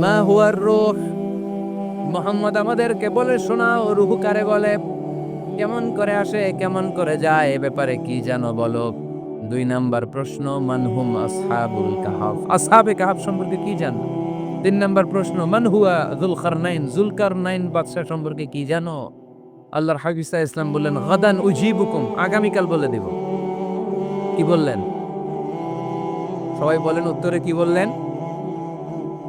মা হুয়ার রূহ। মোহাম্মদ আমাদেরকে বলে শোনাও, রুহু কারে বলে? কেমন করে আসে, কেমন করে যায়, এ ব্যাপারে কি জানো বলো? দুই নাম্বার প্রশ্ন, মানহুম আসহাবুল কাহাফ আসহাবে কাহাফ সম্পর্কে কি জানো? তিন নাম্বার প্রশ্ন মানহুয়া জুলকার নাইন জুলকার নাইন বাদশাহ সম্পর্কে কি জানো? আল্লাহর হাফিজা ইসলাম বললেন, গাদান উজিবুকুম। আগামীকাল বলে দেব। কি বললেন? সবাই বলেন উত্তরে কি বললেন?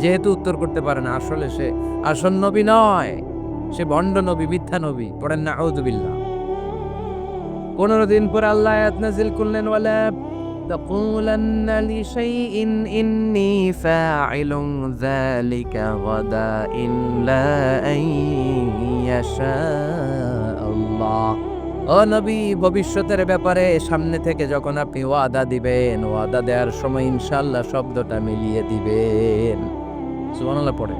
যেহেতু উত্তর করতে পারে না আসলে সে আসল নবী নয় সে ভণ্ড নবী মিথ্যা নবী পড়েন না আউদুবিল্লাহ পনেরো দিন পর আল্লাহ আয়াত নাজিল করলেন ওয়ালা تقولن لشيء إني فاعل ذلك غدا إلا أن يشاء الله ও নবী ভবিষ্যতের ব্যাপারে সামনে থেকে যখন আপনি ওয়াদা দিবেন ওয়াদা দেওয়ার সময় ইনশাল্লাহ শব্দটা মিলিয়ে দিবেন সুবহানাল্লাহ, পড়ে।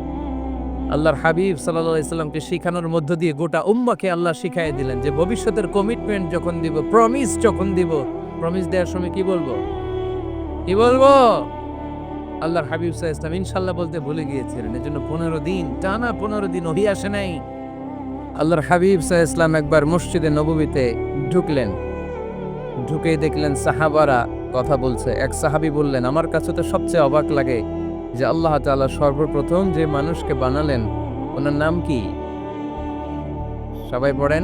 আল্লাহর হাবিব সাল্লাল্লাহু আলাইহি সাল্লামকে শিখানোর মধ্য দিয়ে গোটা উম্মাকে আল্লাহ শিখাই দিলেন যে ভবিষ্যতের কমিটমেন্ট যখন দিব প্রমিস যখন দিব প্রমিস দেওয়ার সময় কি বলব? কি বলব? আল্লাহর হাবিব সাহা ইসলাম ইনশাল্লাহ বলতে ভুলে গিয়েছিলেন, এজন্য পনেরো দিন, টানা পনেরো দিন ওহি আসে নাই। আল্লাহর হাবিব সাহা ইসলাম একবার মসজিদে নববীতে ঢুকলেন। ঢুকেই দেখলেন সাহাবারা কথা বলছে। এক সাহাবি বললেন, আমার কাছে তো সবচেয়ে অবাক লাগে যে আল্লাহ তাআলা সর্বপ্রথম যে মানুষকে বানালেন, ওনার নাম কি? সবাই পড়েন।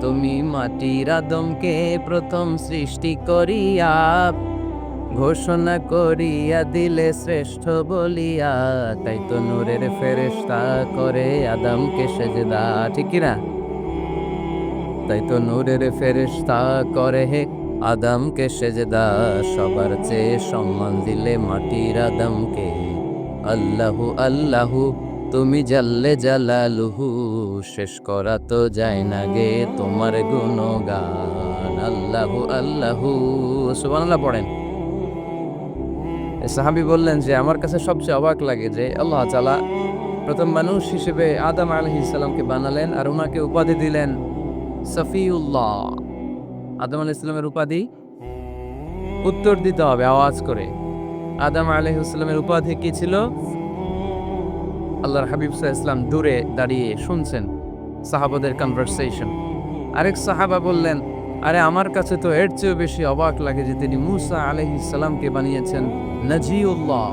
তুমি মাটির আদমকে প্রথম সৃষ্টি করিয়া, ঘোষণা করিয়া দিলে শ্রেষ্ঠ বলিয়া, তাই তো নূরের ফেরেশতা করে আদমকে সেজদা, ঠিক না? তাই তো নূরের ফেরেশতা করে হে আদমকে সেজদা, সবার চেয়ে সম্মান দিলে মাটির আদমকে। আল্লাহু আল্লাহু, তুমি জাল্লে জালালুহু, শেষ করা তো যায় না গে তোমার গুণগান। আল্লাহু আল্লাহু, সুবহানাল্লাহ পড়েন। সাহাবি বললেন যে, আমার কাছে সবচেয়ে অবাক লাগে যে, আল্লাহ তাআলা প্রথম মানুষ হিসেবে আদম আলাইহিস সালামকে বানালেন আর ওনাকে উপাধি দিলেন সফিউল্লাহ। আদম আলাইহিস সালামের উপাধি উত্তর দিতে হবে, আওয়াজ করে। আদম আলাইহিস সালামের উপাধি কি ছিল? আল্লাহর হাবিব ইসলাম দূরে দাঁড়িয়ে শুনছেন সাহাবাদের কনভারসেশন আরেক সাহাবা বললেন, আরে, আমার কাছে তো এর চেয়েও বেশি অবাক লাগে যে তিনি মুসা আলহিস সালামকে বানিয়েছেন নাজিউল্লাহ।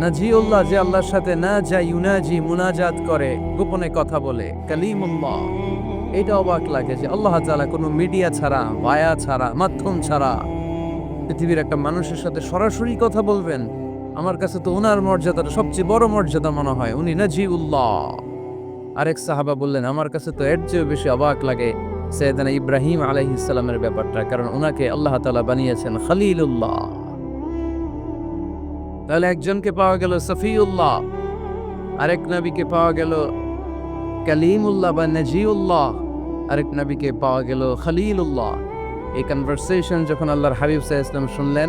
নাজিউল্লাহ যে আল্লাহর সাথে না যাই ইউনাজি মুনাজাত করে, গোপনে কথা বলে, কালিমুল্লাহ। এটা অবাক লাগে যে আল্লাহ তালা কোনো মিডিয়া ছাড়া ভায়া ছাড়া, মাধ্যম ছাড়া পৃথিবীর একটা মানুষের সাথে সরাসরি কথা বলবেন। আমার কাছে তো ওনার মর্যাদাটা সবচেয়ে বড় মর্যাদা মনে হয়, উনি নাজিউল্লাহ। আরেক সাহাবা বললেন, আমার কাছে তো এর চেয়েও বেশি অবাক লাগে সৈয়দানা ইব্রাহিম আলাইহিসসালামের ব্যাপারটা, কারণ ওনাকে আল্লাহ তালা বানিয়েছেন খলিলুল্লাহ। তাহলে একজনকে পাওয়া গেল সফিউল্লাহ, আরেক নবীকে পাওয়া গেল কালিমুল্লাহ বা নাজিউল্লাহ, আরেক নবীকে পাওয়া গেল খলিলুল্লাহ। এই কনভারসেশন যখন আল্লাহর হাবিব সাহা ইসলাম শুনলেন,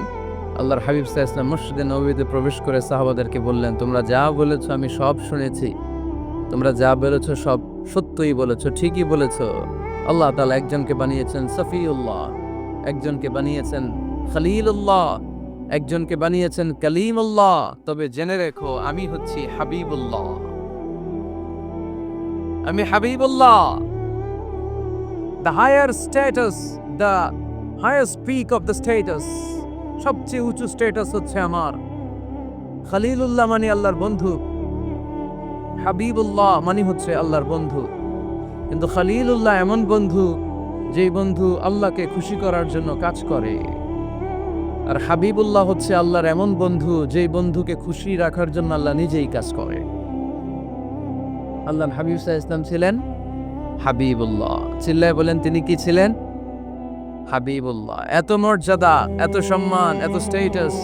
আল্লাহর হাবিব সাহা ইসলাম মসজিদে নবীতে প্রবেশ করে সাহাবাদেরকে বললেন, তোমরা যা বলেছ আমি সব শুনেছি। তোমরা যা বলেছ সব সত্যই বলেছ, ঠিকই বলেছ। আল্লাহ তাআলা একজনকে বানিয়েছেন সফিউল্লাহ, একজনকে বানিয়েছেন খলিলুল্লাহ, একজনকে বানিয়েছেন কালিমুল্লাহ। তবে জেনে রেখো, আমি হচ্ছি হাবিবুল্লাহ। আমি Habibullah. The higher status the higher speak of the status সবচেয়ে উঁচু স্ট্যাটাস হচ্ছে আমার। খালিলুল্লাহ মানে আল্লাহর বন্ধু। হাবিবুল্লাহ মানে হচ্ছে আল্লাহর বন্ধু। কিন্তু খালিলুল্লাহ এমন বন্ধু, যেই বন্ধু আল্লাহকে খুশি করার জন্য কাজ করে। আর হাবিবুল্লাহ হচ্ছে আল্লাহর এমন বন্ধু, যেই বন্ধুকে খুশি রাখার জন্য আল্লাহ নিজেই কাজ করে। আল্লাহ হাবিব সাহা ইসলাম ছিলেন হাবিবুল্লাহ। চিল্লায় বলেন, তিনি কি ছিলেন? হাবিবুল্লাহ। এত মর্যাদা, এত সম্মান, এত স্টেটাস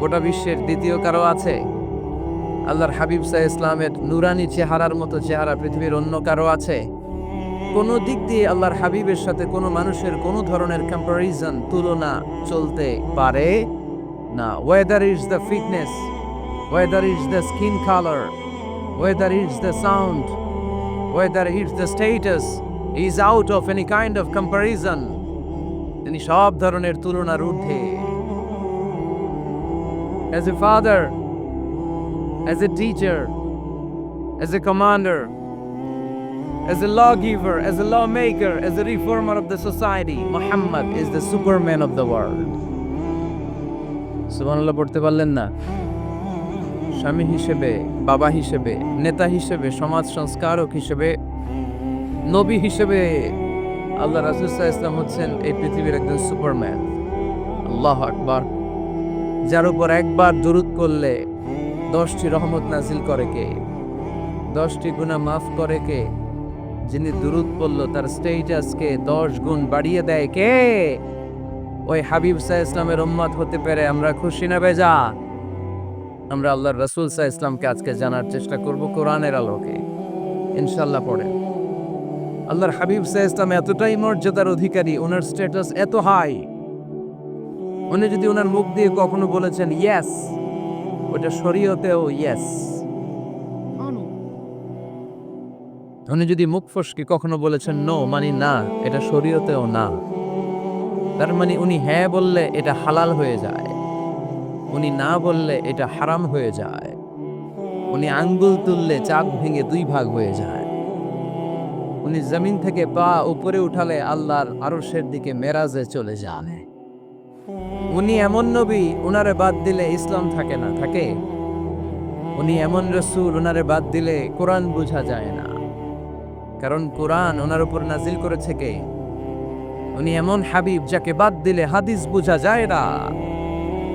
গোটা বিশ্বের দ্বিতীয় কারও আছে? আল্লাহর হাবিব সাহ ইসলামের নুরানি চেহারার মতো চেহারা পৃথিবীর অন্য কারও আছে? কোনো দিক দিয়ে আল্লাহর হাবিবের সাথে কোনো মানুষের কোনো ধরনের কম্পারিজন তুলনা চলতে পারে না। Whether is the fitness whether is the skin colour Weather is the sound weather is the status is out of any kind of comparison তিনি সব ধরনের তুলনার ঊর্ধ্বে As a father, as a teacher, as a commander, as a lawgiver, as a lawmaker, as a reformer of the society, Muhammad is the superman of the world. সুবহানাল্লাহ পড়তে পারলেন না স্বামী হিসেবে, বাবা হিসেবে, নেতা হিসেবে, সমাজ সংস্কারক হিসেবে, নবী হিসেবে আল্লাহ রাসুসাহ ইসলাম হচ্ছেন এই পৃথিবীর একজন সুপারম্যান। আল্লাহ আকবার। যার উপর একবার দুরুদ করলে দশটি রহমত নাজিল করে কে? দশটি গুণা মাফ করে কে? যিনি দুরুদ পড়ল, তার স্টেটাসকে দশ গুণ বাড়িয়ে দেয় কে? ওই হাবিব সাহ ইসলামের উম্মত হতে পেরে আমরা খুশি না বেজা? আমরা আল্লাহর রসুল সাহ ইসলামকে আজকে জানার চেষ্টা করব কোরআনের আলোকে। ইনশাল্লাহ পড়ে। আল্লাহর হাবিব সাহ ইসলাম এতটাই মর্যাদার অধিকারী, ওনার স্ট্যাটাস এত হাই উনি যদি ওনার মুখ দিয়ে কখনো বলেছেন ইয়েস ওটা শরীয়তেও ইয়েস উনি যদি মুখ ফসকে কখনো বলেছেন নো মানে না, এটা শরীয়তেও না। তার মানে উনি হ্যাঁ বললে এটা হালাল হয়ে যায়। উনি না বললে এটা হারাম হয়ে যায়। উনি আঙ্গুল তুললে চাঁদ ভেঙে দুই ভাগ হয়ে যায়। উনি জমিন থেকে পা উপরে উঠালে আল্লাহর আরশের দিকে মেরাজে চলে যান। উনি এমন নবী, উনারে বাদ দিলে ইসলাম থাকে না, থাকে? উনি এমন রসুল, উনারে বাদ দিলে কোরআন বোঝা যায় না। কারণ কোরআন ওনার উপর নাজিল করেছে কে? উনি এমন হাবিব যাকে বাদ দিলে হাদিস বোঝা যায় না।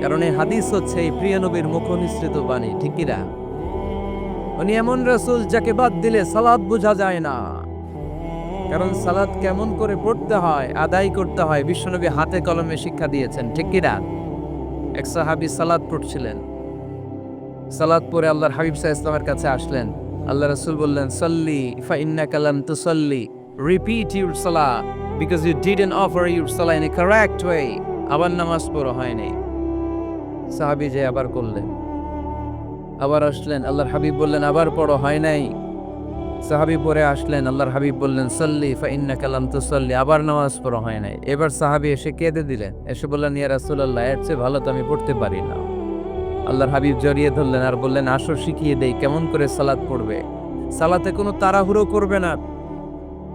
কারণ এই হাদিস হচ্ছে এই প্রিয় নবীর মুখ নিঃসৃত বাণী ঠিকিরা উনি এমন রসুল যাকে বাদ দিলে সালাদ বোঝা যায় না। কারণ সালাদ কেমন করে পড়তে হয়, আদায় করতে হয়, বিশ্বনবী হাতে কলমে শিক্ষা দিয়েছেন, ঠিক কিনা এক সাহাবি সালাদ পড়ছিলেন। সালাদ পরে আল্লাহর হাবিব সাহা ইসলামের কাছে আসলেন। আল্লাহ রসুল বললেন, সল্লি ফা ইন্না কালাম তু সল্লি রিপিট ইউর সালা because you didn't offer your সালা ইন এ কারেক্ট ওয়ে আবার নামাজ পড়ো হয়নি। সাহাবি যে আবার করলেন। আবার আসলেন, আল্লাহর হাবিব বললেন, আবার পড়ো, হয় নাই? সাহাবি পরে আসলেন, আল্লাহর হাবিব বললেন, সল্লি ফা ইন্না কালাম তো সল্লি আবার নামাজ পড়ো, হয় নাই। এবার সাহাবি এসে কেঁদে দিলেন। এসে বললেন, ইয়া রাসূলুল্লাহ, এর চেয়ে ভালো তো আমি পড়তে পারি না। আল্লাহর হাবিব জড়িয়ে ধরলেন আর বললেন, আসো, শিখিয়ে দেই, কেমন করে সালাত পড়বে? সালাতে কোনো তাড়াহুড়ো করবে না।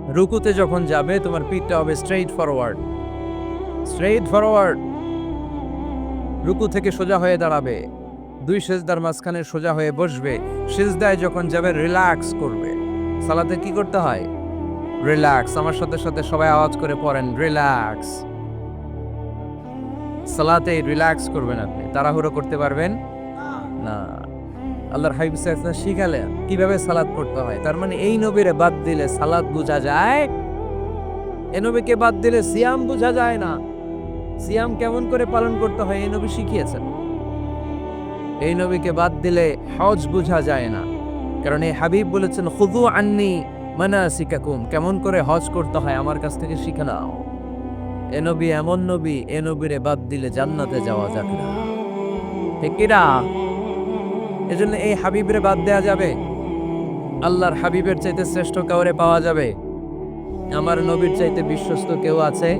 রুকুতে যখন যাবে, তোমার পিঠটা হবে স্ট্রেইট ফরওয়ার্ড স্ট্রেইট ফরওয়ার্ড রুকু থেকে সোজা হয়ে দাঁড়াবে। দুই সেজদার মাঝখানে সোজা হয়ে বসবে। সেজদায় যখন যাবে, রিল্যাক্স করবে। সালাতে কি করতে হয়? রিল্যাক্স, আমার সাথে সাথে সবাই আওয়াজ করে পড়েন, রিল্যাক্স। সালাতে রিল্যাক্স করবেন আপনি। তাড়াহুড়ো করতে পারবেন? না। আল্লাহর হাবিব সাল্লাল্লাহু শিখালেন কীভাবে সালাদ পড়তে হয়। তার মানে এই নবীরে বাদ দিলে সালাদ বোঝা যায়? এ নবীকে বাদ দিলে সিয়াম বোঝা যায় না। সিয়াম কেমন করে পালন করতে হয়, এই নবী শিখিয়েছেন। এই নবীকে বাদ দিলে হজ বোঝা যায় না। কারণ এই হাবিব বলেছেন খুদু আন্নি মানাসিকাকুম কেমন করে হজ করতে হয়, আমার কাছ থেকে শিখে নাও। এ নবী এমন নবী, এ নবীরে বাদ দিলে জান্নাতে যাওয়া যাবে না। ঠিক কিনা এজন্য এই হাবিবরে বাদ দেয়া যাবে। আল্লাহর হাবিবের চাইতে শ্রেষ্ঠ কাউরে পাওয়া যাবে। আমার নবীর চাইতে বিশ্বস্ত কেউ আছে?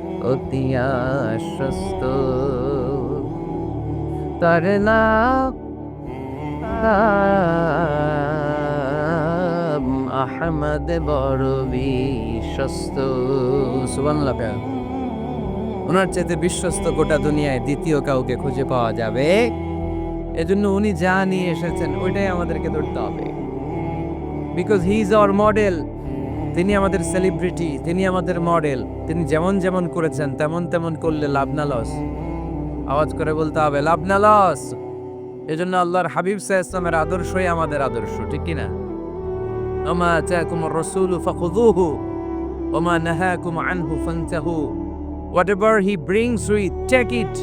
অতি আশ্বস্ত। তার নাম আহমদ বড় বিশ্বস্ত। ওনার চাইতে বিশ্বস্ত গোটা দুনিয়ায় দ্বিতীয় কাউকে খুঁজে পাওয়া যাবে? এজন্য উনি যা নিয়ে এসেছেন, ওইটাই আমাদেরকে ধরতে হবে। Because he is our model তিনি আমাদের সেলিব্রিটি তিনি আমাদের মডেল তিনি যেমন যেমন করেছেন তেমন তেমন করলে লাভ না লস আওয়াজ করে বলতে হবে লাভ না লস এজন্য আল্লাহর হাবিব সাহ আদর্শই আমাদের আদর্শ ঠিক কিনা? ওমা চাকুম রসুল ফখুদুহু ওমা নাহাকুম আনহু ফান্তাহু। Whatever he brings with take it.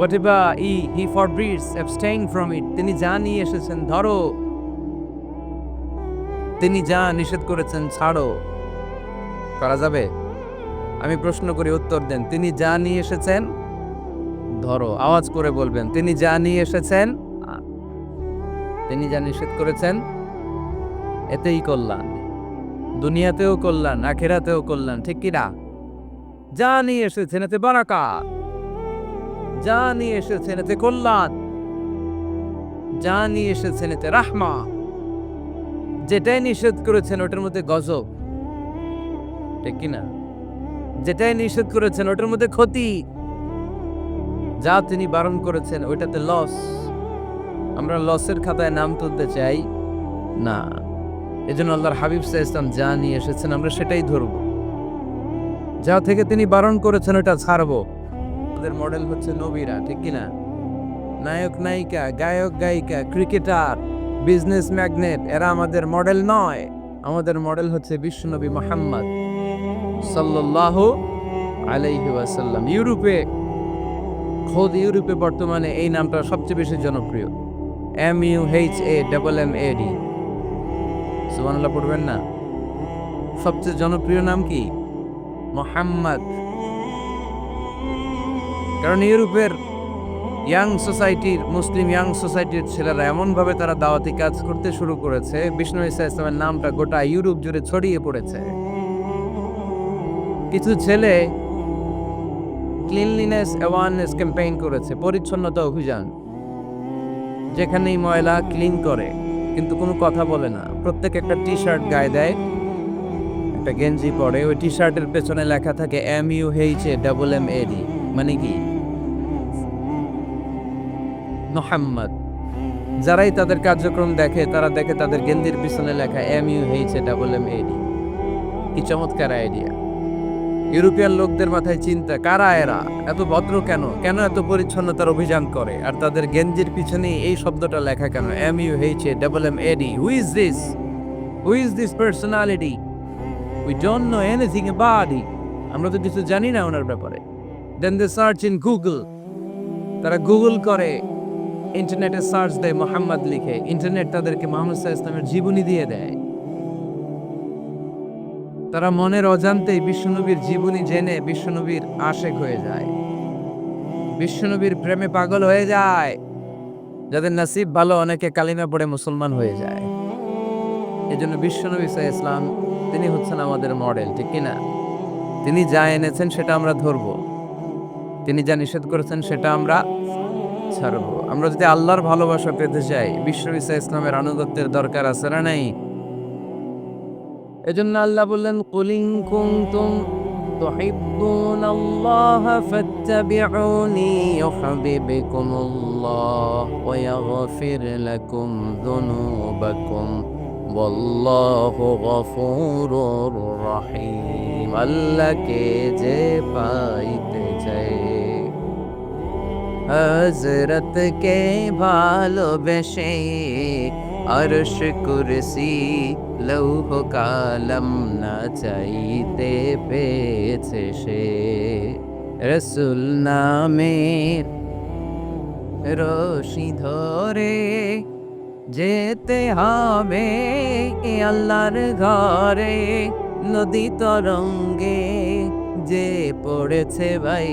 Whatever he, he forbids abstain from it তিনি যা নিয়ে এসেছেন ধরো। তিনি যা নিষেধ করেছেন, ছাড়ো। করা যাবে? আমি প্রশ্ন করি, উত্তর দেন। তিনি যা নিয়ে এসেছেন, ধরো, আওয়াজ করে বলবেন, তিনি যা নিয়ে এসেছেন তিনি যা নিষেধ করেছেন, এতেই কল্যাণ। দুনিয়াতেও কল্যাণ, আখেরাতেও কল্যাণ, ঠিক কিনা যা নিয়ে এসেছেন, এতে বারাকাত। যা নিয়ে এসেছেন, এতে কল্যাণ। যা নিয়ে এসেছেন, এতে রাহমা। যেটাই নিষেধ করেছেন, ওটার মধ্যে গজব। ঠিক কিনা? যেটাই নিষেধ করেছেন, ওটার মধ্যে ক্ষতি। যা তিনি বারণ করেছেন, ওইটাতে লস আমরা লসের খাতায় নাম তুলতে চাই? না। এজন্য আল্লাহর হাবিব সাহা ইসলাম যা নিয়ে এসেছেন, আমরা সেটাই ধরবো। যা থেকে তিনি বারণ করেছেন, ওটা ছাড়বো। ওদের মডেল হচ্ছে নবীরা, ঠিক কিনা? নায়ক, নায়িকা, গায়ক, গায়িকা ক্রিকেটার বিজনেস ম্যাগনেট, এরা আমাদের মডেল নয়। আমাদের মডেল হচ্ছে বিশ্বনবী মোহাম্মদ সাল্লাল্লাহু আলাইহি ওয়াসাল্লাম। ইউরোপে, খোদ ইউরোপে বর্তমানে এই নামটা সবচেয়ে বেশি জনপ্রিয়। M U H A double M A D. সুবহানাল্লাহ, পড়বেন না? সবচেয়ে জনপ্রিয় নাম কি? মোহাম্মদ। কারণ ইউরোপের ইয়াং সোসাইটির মুসলিম ইয়াং সোসাইটির ছেলেরা এমনভাবে তারা দাওয়াতি কাজ করতে শুরু করেছে। বিষ্ণু ইসা ইসলামের নামটা গোটা ইউরোপ জুড়ে ছড়িয়ে পড়েছে। কিছু ছেলে ক্লিনলিনেস অ্যাওয়ারনেস ক্যাম্পেইন করেছে, পরিচ্ছন্নতা অভিযান, যেখানেই ময়লা ক্লিন করে, কিন্তু কোনো কথা বলে না। প্রত্যেক একটা টি শার্ট গায়ে দেয়, একটা গেঞ্জি পরে। ওই টি শার্টের পেছনে লেখা থাকে M U H A double M A D মানে কি? মোহাম্মদ। যারাই তাদের কার্যক্রম দেখে, তারা দেখে তাদের গেন্দির পিছনে লেখা M U H A double M A D কি চমৎকার আইডিয়া ইউরোপিয়ান লোকদের মাথায় চিন্তা, কারা এরা? এত ভদ্র কেন? কেন এত পরিচ্ছন্নতার অভিযান করে? আর তাদের গেঞ্জির পিছনে এই শব্দটা লেখা কেন? M U H A double M A D who is this who is this personality we don't know anything about it আমরা তো কিছু জানি না ওনার ব্যাপারে। Then they search in Google তারা গুগল করে। ইন্টারনেটে সার্চ দেয় মোহাম্মদ লিখে, ইন্টারনেট তাদেরকে মোহাম্মদ ইসলামের জীবনী দিয়ে দেয়। তারা মনের অজান্তেই বিশ্বনবীর জীবনী জেনে বিশ্বনবীর আশেক হয়ে যায়। বিশ্বনবীর প্রেমে পাগল হয়ে যায়, যাদের নাসিব ভালো অনেকে কালিমা পড়ে মুসলমান হয়ে যায়। এজন্য বিশ্বনবী সাহা ইসলাম তিনি হচ্ছেন আমাদের মডেল, ঠিক কিনা তিনি যা এনেছেন সেটা আমরা ধরব। তিনি যা নিষেধ করেছেন সেটা আমরা ছাড়ব আমরা যদি আল্লাহর ভালোবাসা পেতে চাই বিশ্ব ইসা ইসলামের আনুগত্যের দরকার আছে না নাই এজন্য আল্লাহ বললেন কুলিং কুনতুম تحبون الله فاتبعوني يحببكم الله ويغفر لكم ذنوبكم والله غفور رحيم আল্লাহ কে যে পাইতে চায় হজরত কে ভালোবেসে আরশ কুরসি লৌহ কালম না চাইতে পেয়েছে সে রসুল নামের রশি ধরে যেতে হবে আল্লাহর ঘরে নদী তরঙ্গে যে পড়েছে ভাই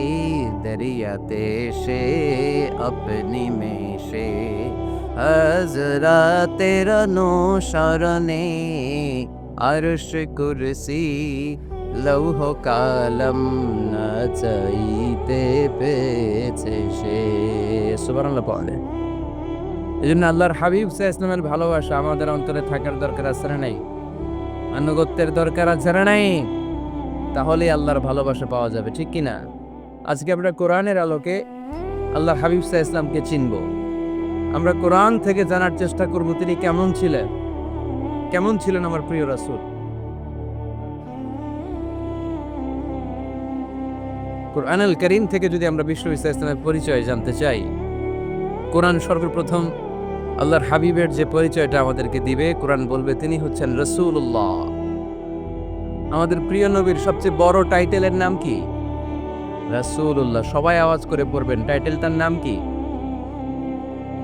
দরিয়াতে, সে আপনি মেশে হজরতের অনুসরণে আরশ কুরসি লৌহ কালম না চাইতে পেয়েছে সে। সুবহানাল্লাহ পড়ে এই জন্য আল্লাহর হাবিব সাহা ইসলামের ভালোবাসা আমাদের অন্তরে থাকার দরকার আছে নাই? আনুগত্যের দরকার আছে নাই? তাহলে আল্লাহর ভালোবাসা পাওয়া যাবে, ঠিক কি না আজকে আমরা কোরআনের আলোকে আল্লাহর হাবিব সাহা ইসলামকে চিনব। আমরা কোরআন থেকে জানার চেষ্টা করব তিনি কেমন ছিলেন। কেমন ছিলেন আমার প্রিয় রাসূল? কোরআনুল করিম থেকে যদি আমরা বিশ্ব ইসা ইসলামের পরিচয় জানতে চাই, কোরআন সর্বপ্রথম আল্লাহর হাবিবের যে পরিচয়টা আমাদেরকে দিবে, কোরআন বলবে তিনি হচ্ছেন রসুল্লাহ আমাদের প্রিয় নবীর সবচেয়ে বড় টাইটেলের নাম কি? রাসূলুল্লাহ, সবাই আওয়াজ করে পড়বেন টাইটেলটার নাম কি?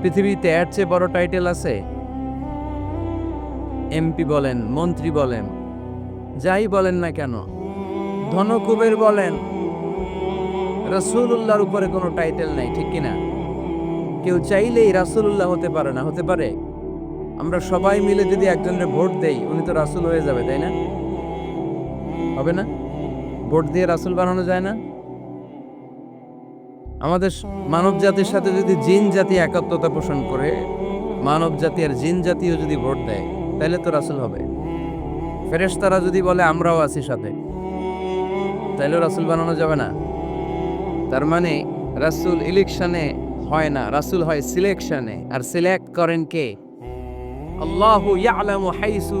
পৃথিবীতে এর চেয়ে বড় টাইটেল আছে? এমপি বলেন, মন্ত্রী বলেন, যাই বলেন না কেন, ধনকুবের বলেন, রাসূলুল্লাহর উপরে কোনো টাইটেল নাই, ঠিক কিনা? কেউ চাইলেই রাসূলুল্লাহ হতে পারে না, হতে পারে? আমরা সবাই মিলে যদি একজনের ভোট দেই, উনি তো রাসূল হয়ে যাবে, তাই না? হবে না? ভোট দিয়ে রাসূল বানানো যায় না? আমাদের মানব জাতির সাথে যদি জিন জাতি একাত্মতা পোষণ করে, মানব জাতি আর জিন জাতিও যদি ভোট দেয়, তাহলে তো রাসূল হবে। ফেরেশতারা যদি বলে, আমরাও আছি সাথে তাইলেও রাসূল বানানো যাবে না। তার মানে রাসূল ইলেকশনে হয় না, রাসূল হয় সিলেকশনে। আর সিলেক্ট করেন কে? আল্লাহু ইয়ালামু হাইসু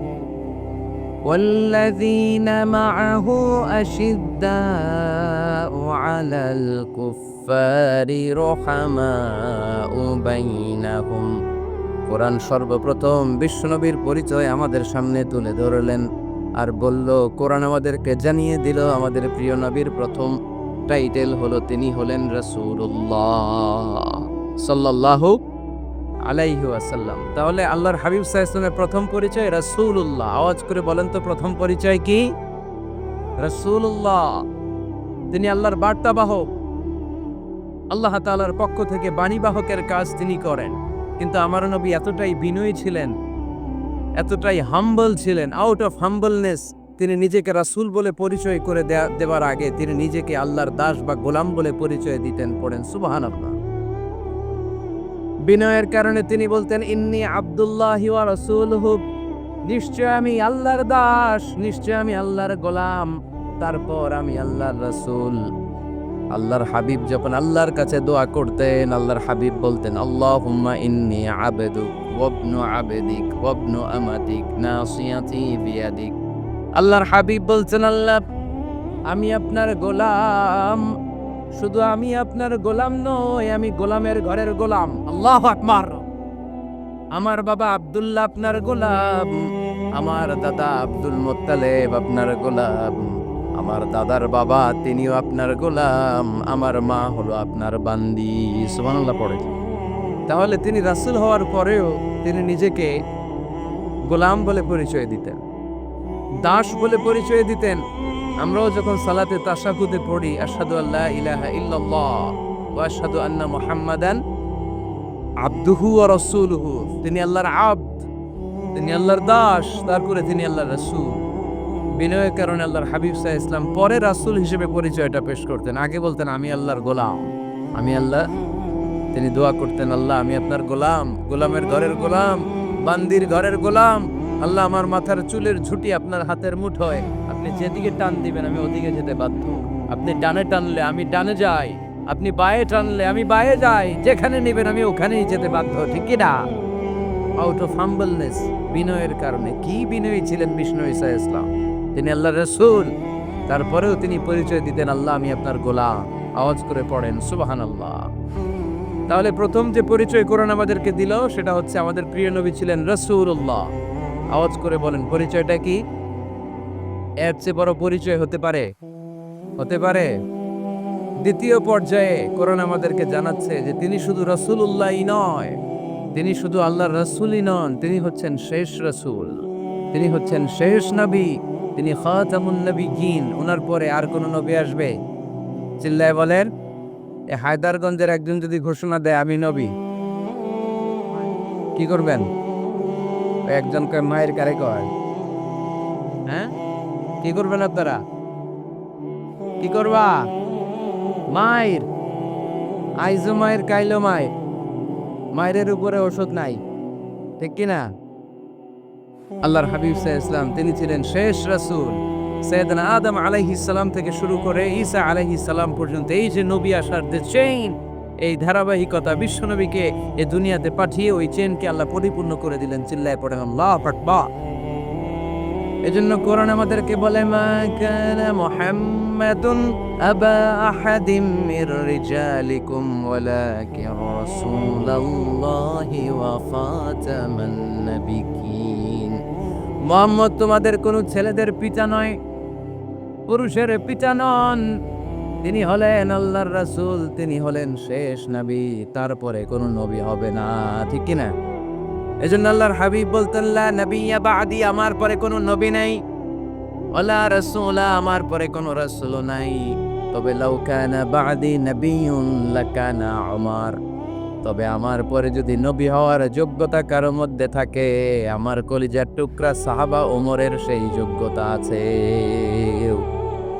والذين معه أشداء على الكفار رحماء بينهم কোরআন সর্বপ্রথম বিশ্বনবীর পরিচয় আমাদের সামনে তুলে ধরলেন আর বলল কোরআন আমাদেরকে জানিয়ে দিল আমাদের প্রিয় নবীর প্রথম টাইটেল হলো তিনি হলেন রাসূলুল্লাহ সাল্লাল্লাহু আলাইহি ওয়াসাল্লাম। তাহলে আল্লাহর হাবিব সাল্লাল্লাহু প্রথম পরিচয় রাসূলুল্লাহ। আওয়াজ করে বলেন তো প্রথম পরিচয় কি? রাসূলুল্লাহ। তিনি আল্লাহর বার্তাবাহক। আল্লাহ তাআলার পক্ষ থেকে বাণীবাহকের কাজ তিনি করেন। কিন্তু আমার নবী এতটাই বিনয়ী ছিলেন, এতটাই হাম্বল ছিলেন আউট অফ হাম্বলনেস তিনি নিজেকে রাসূল বলে পরিচয় করে দেওয়ার আগে তিনি নিজেকে আল্লাহর দাস বা গোলাম বলে পরিচয় দিতেন, পড়েন। সুবহানাল্লাহ। বিনয়ের কারণে তিনি বলতেন, ইন্নি আব্দুল্লাহি ওয়া রাসূলুহু। নিশ্চয় আমি আল্লাহর দাস, নিশ্চয় আমি আল্লাহর গোলাম। তারপর আমি আল্লাহর রসুল। আল্লাহর হাবিব যখন আল্লাহর কাছে দোয়া করতেন, আল্লাহর হাবিব বলতেন, আল্লাহুম্মা ইন্নি আবেদুক ওয়াবনু আবেদিক ওয়াবনু আমাতিক নাসিয়াতি বিয়াদিক। আল্লাহর হাবিব বলছেন, আল্লাহ, আমি আপনার গোলাম। শুধু আমি আপনার গোলাম নই, আমি গোলামের ঘরের গোলাম। আল্লাহ আকবার। আমার বাবা আব্দুল্লাহ আপনার গোলাম, আমার দাদা আব্দুল মোত্তালেব আপনার গোলাম, আমার দাদার বাবা তিনিও আপনার গোলাম, আমার মা হলো আপনার বান্দি। সুবহানাল্লাহ, পড়ে তাহলে তিনি রাসুল হওয়ার পরেও তিনি নিজেকে গোলাম বলে পরিচয় দিতেন, দাস বলে পরিচয় দিতেন। আমরাও যখন সালাতে তাশাহুদে পড়ি, আশহাদু আল্লা ইলাহা ইল্লাল্লাহ ওয়া আশহাদু আন্না মুহাম্মাদান আবদুহু ওয়া রাসূলুহু। তিনি আল্লাহর আবদ, তিনি আল্লাহর দাস, তারপরে তিনি আল্লাহর রাসূল। বিনয়ের কারণে আল্লাহর হাবিব সাহ ইসলাম পরে রাসূল হিসেবে পরিচয়টা পেশ করতেন। আগে বলতেন, আমি আল্লাহর গোলাম, আমি আল্লাহ। তিনি দোয়া করতেন, আল্লাহ, আমি আপনার গোলাম, গোলামের ঘরের গোলাম, বান্দির ঘরের গোলাম। আল্লাহ, আমার মাথার চুলের ঝুঁটি আপনার হাতের মুঠোয়। আপনি যেদিকে টান দিবেন, আমি ওদিকে যেতে বাধ্য। আপনি ডানে টানলে আমি ডানে যাই, আপনি বায়ে টানলে আমি বায়ে যাই, যেখানে নেবেন আমি ওখানেই যেতে বাধ্য, ঠিক কি না? আউট অফ হাম্বলনেস বিনয়ের কারণে। কি বিনয়ী ছিলেন বিষ্ণু ইসা ইসলাম? তিনি আল্লাহ রসুল। তারপরেও তিনি পরিচয় দিতেন, আল্লাহ, আমি আপনার গোলাম। আওয়াজ করে পড়েন সুবাহান আল্লাহ তাহলে প্রথম যে পরিচয় কোরআন আমাদেরকে দিল, সেটা হচ্ছে আমাদের প্রিয় নবী ছিলেন রসুল্লাহ আওয়াজ করে বলেন, পরিচয়টা কি? এর চেয়ে বড় পরিচয় হতে পারে? হতে পারে। দ্বিতীয় পর্যায়ে কোরআন আমাদেরকে জানাচ্ছে যে তিনি শুধু রসুল্লাহই নয়, তিনি শুধু আল্লাহর রসুলই নন, তিনি হচ্ছেন শেষ রসুল, তিনি হচ্ছেন শেষ নবী, তিনি খাতামুন নবী গিন ওনার পরে আর কোন নবী আসবে? চিল্লায় বলেন, এ হায়দারগঞ্জের একজন যদি ঘোষণা দেয়, আমি নবী কি করবেন? ওই একজনকে মায়ের কারে কয়? হ্যাঁ? কি করবেন আপনারা? কি করবা? মায়ের। আইজো মায়ের, কাইলো মায়ের। মায়ের উপরে ওষুধ নাই। ঠিক কি না আল্লাহর হাবিব ইসলাম তিনি ছিলেন শেষ রাসূল। সৈয়দনা আদম আলাইহিস সালাম থেকে শুরু করে ঈসা আলাইহিস সালাম পর্যন্ত, এই যে নবী আসার যে চেইন এই ধারাবাহিকতা বিশ্বনবীকে এই দুনিয়াতে পাঠিয়ে ওই চেনকে আল্লাহ পরিপূর্ণ করে দিলেন। চিল্লায় পড়ে, আল্লাহ আকবার। এজন্য কোরআন আমাদেরকে বলে, মা কানা মুহাম্মাদুন আবা আহাদিম মির রিজালিকুম ওয়ালাকিন রাসূলুল্লাহি ওয়া ফাতামান নাবিয়িন মুহাম্মদ তোমাদের কোন ছেলেদের পিতা নয়, পুরুষের পিতা নন। তিনি হলেন আল্লাহর রাসূল, তিনি হলেন শেষ নবী, তারপরে কোনো নবী হবে না, ঠিক কি না এজন্য আল্লাহর হাবিব বলতেন, লা নবিয়্যা বাদি, আমার পরে কোনো নবী নাই। ওয়ালা রাসূলা, আমার পরে কোনো রাসূল নাই। তবে লাউ কানা বাদি নবিয়ুন, লাকানা উমর। তবে আমার পরে যদি নবী হওয়ার যোগ্যতা কারও মধ্যে থাকে, আমার কলিজার টুকরা সাহাবা ওমরের সেই যোগ্যতা আছে।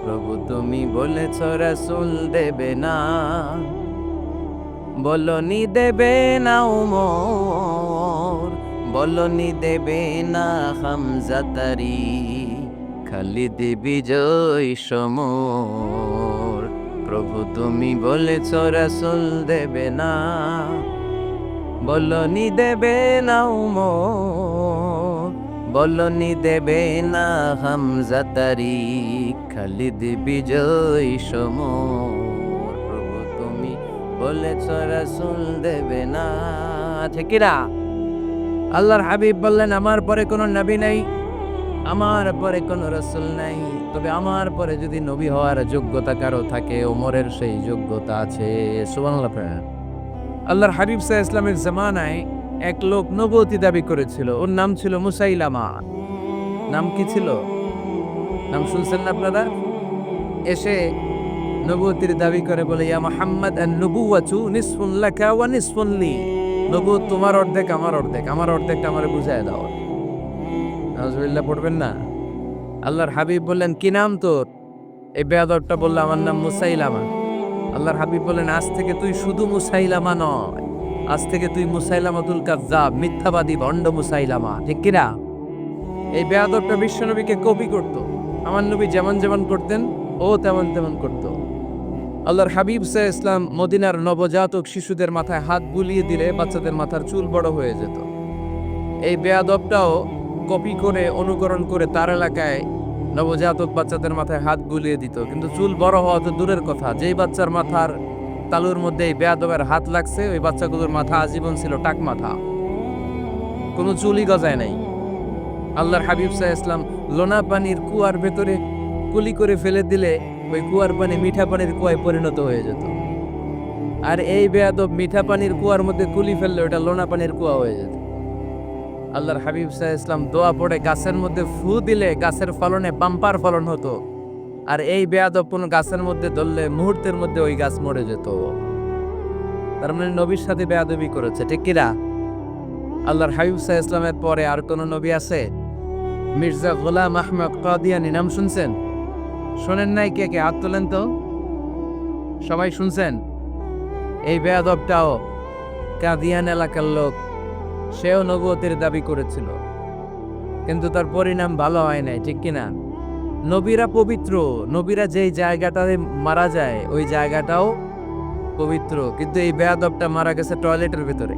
প্রভু, তুমি বলেছ রাসূল দেবে না। বলনি দেবে না উমর। বলনি দেবে না হামজাতারি খালিদ বিজয় সমর। প্রভু তুমি বলেছ, রাসূল দেবে না। বলনি দেবে না উমর। বলনি দেবে না হামজাতারি খালিদ বিজয় সমর। প্রভু তুমি বলেছ, রাসূল দেবে না। ঠিক না আল্লাহর হাবিব বললেন, আমার পরে কোনো নবী নাই, আমার পরে কোনো রসুল নাই। তবে আমার পরে যদি নবী হওয়ার যোগ্যতা কারও থাকে, ওমরের সেই যোগ্যতা আছে। আল্লাহর হাবিব সাহ ইসলামের জামানায় এক লোক নবতী দাবি করেছিল। ওর নাম ছিল মুসাইলামা। নাম কি ছিল? নাম শুনছেন না আপনারা? এসে নবুয়তির দাবি করে বলে, ইয়া মোহাম্মদ আন নবুওয়াতু নিসফুন ওয়া নিসফুন লি। নবুয়ত তোমার অর্ধেক, আমার অর্ধেক, আমার অর্ধেকটা আমার বুঝায় দাও। নজরুল্লাহ পড়বেন না? আল্লাহর হাবিব বললেন, কি নাম তোর? এই বেয়াদবটা বলল, আমার নাম মুসাইলামা। আল্লাহর হাবিব বললেন, আজ থেকে তুই শুধু মুসাইলামা নয়, আজ থেকে তুই মুসাইলামাতুল কাজ্জাব মিথ্যাবাদী, ভণ্ড মুসাইলামা, ঠিক কিনা এই বেয়াদবটা বিশ্বনবীকে কপি করত। আমার নবী যেমন যেমন করতেন, ও তেমন তেমন করত। আল্লাহর হাবিব সাহ ইসলাম মদিনার নবজাতক শিশুদের মাথায় হাত বুলিয়ে দিলে বাচ্চাদের মাথার চুল বড় হয়ে যেত। এই বেয়াদবটাও কপি করে, অনুকরণ করে তার এলাকায় নবজাতক বাচ্চাদের মাথায় হাত বুলিয়ে দিত। কিন্তু চুল বড় হওয়া তো দূরের কথা। যেই বাচ্চার মাথার তালুর মধ্যে এই বেয়াদবের হাত লাগছে, ওই বাচ্চাগুলোর মাথা আজীবন ছিল টাক মাথা। কোনো চুলই গজায় নাই। আল্লাহর হাবিব সাহ ইসলাম লোনা পানির কুয়ার ভেতরে কুলি করে ফেলে দিলে ওই কুয়ার পানি মিঠা পানির কুয়ায় পরিণত হয়ে যেত। আর এই বেয়াদব মিঠা পানির কুয়ার মধ্যে কুলি ফেললে ওটা লোনা পানির কুয়া হয়ে যেত। আল্লাহর হাবিব সাহ ইসলাম দোয়া পড়ে গাছের মধ্যে ফু দিলে গাছের ফলনে বাম্পার ফলন হতো। আর এই বেয়াদব কোনো গাছের মধ্যে ধরলে মুহূর্তের মধ্যে ওই গাছ মরে যেত। তার মানে নবীর সাথে বেয়াদবি করেছে, ঠিক কিরা আল্লাহর হাবিব সাহ ইসলামের পরে আর কোন নবী আছে? মির্জা গোলাম আহমদ কাদিয়ানি, নাম শুনছেন? শোনেন নাই কে কে, হাত তোলেন তো। সবাই শুনছেন? এই বেয়াদবটাও কাদিয়ান এলাকার লোক, সেও নবুয়তের দাবি করেছিল। কিন্তু তার পরিণাম ভালো হয় নাই, ঠিক কিনা? নবীরা পবিত্র, নবীরা যেই জায়গাটাতে মারা যায়, ওই জায়গাটাও পবিত্র। কিন্তু এই বেয়াদবটা মারা গেছে টয়লেটের ভেতরে।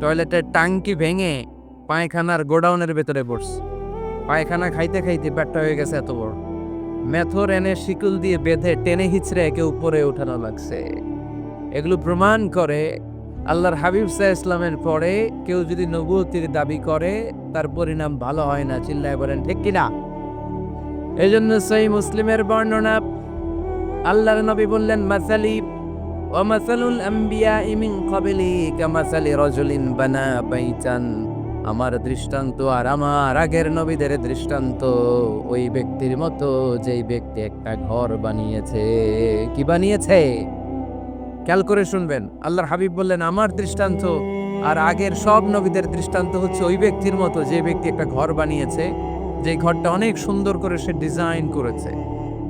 টয়লেটের টাঙ্কি ভেঙে পায়খানার গোডাউনের ভেতরে পড়ছে। পায়খানা খাইতে খাইতে পেটটা হয়ে গেছে এত বড়। মেথর এনে শিকল দিয়ে বেঁধে টেনে হিচড়ে একে উপরে উঠানো লাগছে। এগুলো প্রমাণ করে আল্লাহর হাবিব সাহ ইসলামের পরে কেউ যদি নবুতির দাবি করে, তার পরিণাম ভালো হয় না, চিল্লায় বলেন, ঠিক কিনা? এই জন্য সেই মুসলিমের বর্ণনা, আল্লাহর নবী বললেন, মাসালি ও মাসালুল আম্বিয়া ইমিন কবিলি কামাসালি রজুলিন বানা বাইচান আমার দৃষ্টান্ত আর আমার আগের নবীদের দৃষ্টান্ত। ওই ব্যক্তির মতো যেই ব্যক্তি একটা ঘর বানিয়েছে। কি বানিয়েছে? খেয়াল করে শুনবেন, আল্লাহর হাবিব বললেন, আমার দৃষ্টান্ত আর আগের সব নবীদের দৃষ্টান্ত হচ্ছে ওই ব্যক্তির মতো যে ব্যক্তি একটা ঘর বানিয়েছে। যে ঘরটা অনেক সুন্দর করে সে ডিজাইন করেছে।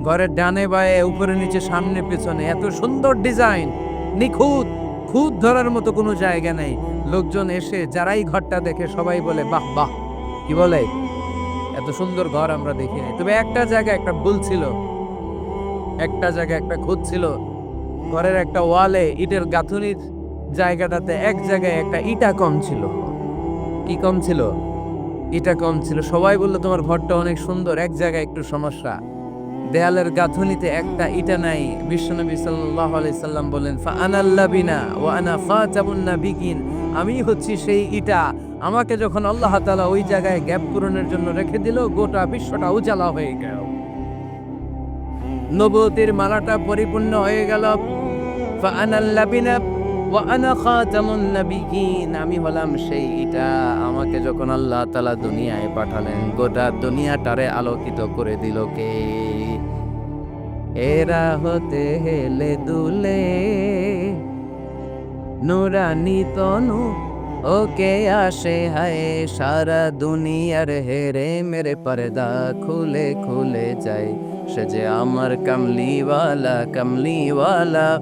ঘরের ডানে বায়ে, উপরে নিচে, সামনে, পেছনে, এত সুন্দর ডিজাইন, নিখুঁত। খুঁত ধরার মতো কোনো জায়গা নেই। লোকজন এসে যারাই ঘরটা দেখে সবাই বলে, বাহ বাহ। কি বলে? এত সুন্দর ঘর আমরা দেখি নাই। তবে একটা জায়গায় একটা ভুল ছিল। একটা জায়গায় একটা খুঁত ছিল। ঘরের একটা ওয়ালে ইটের গাঁথুনির জায়গাটাতে এক জায়গায় একটা ইটা কম ছিল। কি কম ছিল? ইটা কম ছিল। সবাই বলল, তোমার ঘরটা অনেক সুন্দর, এক জায়গায় একটু সমস্যা। দেয়ালের গাঁথুনিতে একটা ইটা নাই। বিশ্বনবী আলাইহি সাল্লাম বলেন ফা আনাল্লাবিনা ওয়া আনা খাতামুন নাবিয়িন আমি হচ্ছি সেই ইটা। আমাকে যখন আল্লাহ তাআলা ওই জায়গায় গ্যাপ পূরণের জন্য রেখে দিল, গোটা বিশ্বটা উজালা হয়ে গেল। নবতির মালাটা পরিপূর্ণ হয়ে গেল। ফা আনাল্লাবিনা আমি হলাম সেই ইটা। আমাকে যখন আল্লাহ তালা দুনিয়ায় পাঠালেন, গোটা দুনিয়াটারে আলোকিত করে দিল কে? এরা হতে হেলে দুলে। নুরানি তনু, ওকে আসে হায়, সারা দুনিয়ার হেরে মেরে পর্দা খুলে খুলে যায়। সে আমার কামলিওয়ালা কামলিওয়ালা।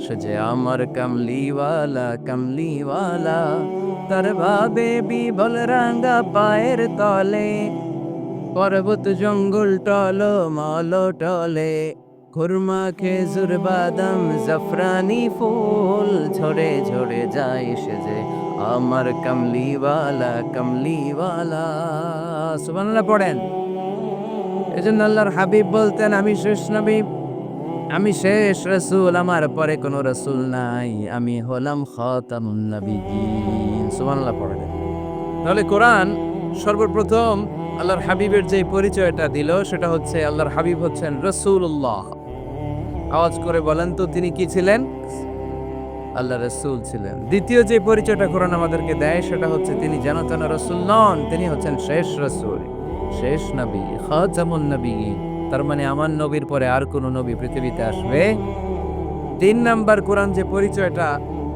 সে আমার কামলিওয়ালা কামলিওয়ালা। তার ভাবে বিবল রাঙ্গা পায়ের তলে পর্বত জঙ্গল টল, মল টলে। খুরমা, খেজুর, বাদাম, জাফরানি ফুল। ঝরে ঝরে যায় সে যে আমার কামলিওয়ালা কামলিওয়ালা। সুবহানাল্লাহ পড়েন। এই জন্য আল্লাহর হাবিব বলতেন, আমি শেষ নবী, আমি শেষ রসুল, আমার পরে কোনো রসুল নাই। আমি হলাম খতামুন সুবহানাল্লাহ পড়েন। তাহলে কোরআন সর্বপ্রথম আল্লাহর হাবিবের যে পরিচয়টা দিল, সেটা হচ্ছে আল্লাহর হাবিব হচ্ছেন রসুল্লাহ আওয়াজ করে বলেন তো, তিনি কি ছিলেন? আল্লাহ রসুল ছিলেন। দ্বিতীয় যে পরিচয়টা কোরআন আমাদেরকে দেয়, সেটা হচ্ছে তিনি যেন তেন রসুল নন, তিনি হচ্ছেন শেষ রসুল, শেষ নবী খাজামুন নবী তার মানে আমার নবীর পরে আর কোনো নবী পৃথিবীতে আসবে? তিন নাম্বার কোরআন যে পরিচয়টা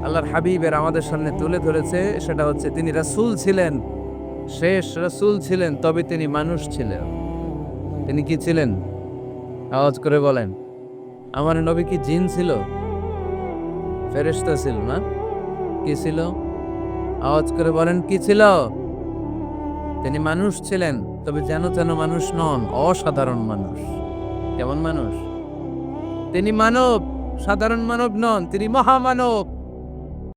আল্লাহর হাবিবের আমাদের সামনে তুলে ধরেছে, সেটা হচ্ছে তিনি রাসূল ছিলেন। শেষ রাসূল ছিলেন, তবে তিনি মানুষ ছিলেন। তিনি কি ছিলেন? আওয়াজ করে বলেন, আমার নবী কি জিন ছিল? ফেরেশতা ছিল না। কি ছিল? আওয়াজ করে বলেন, কি ছিল? তিনি মানুষ ছিলেন, তবে যেন যেন মানুষ নন, অসাধারণ মানুষ। কেমন মানুষ? তিনি মানব, সাধারণ মানব নন, তিনি মহামানব।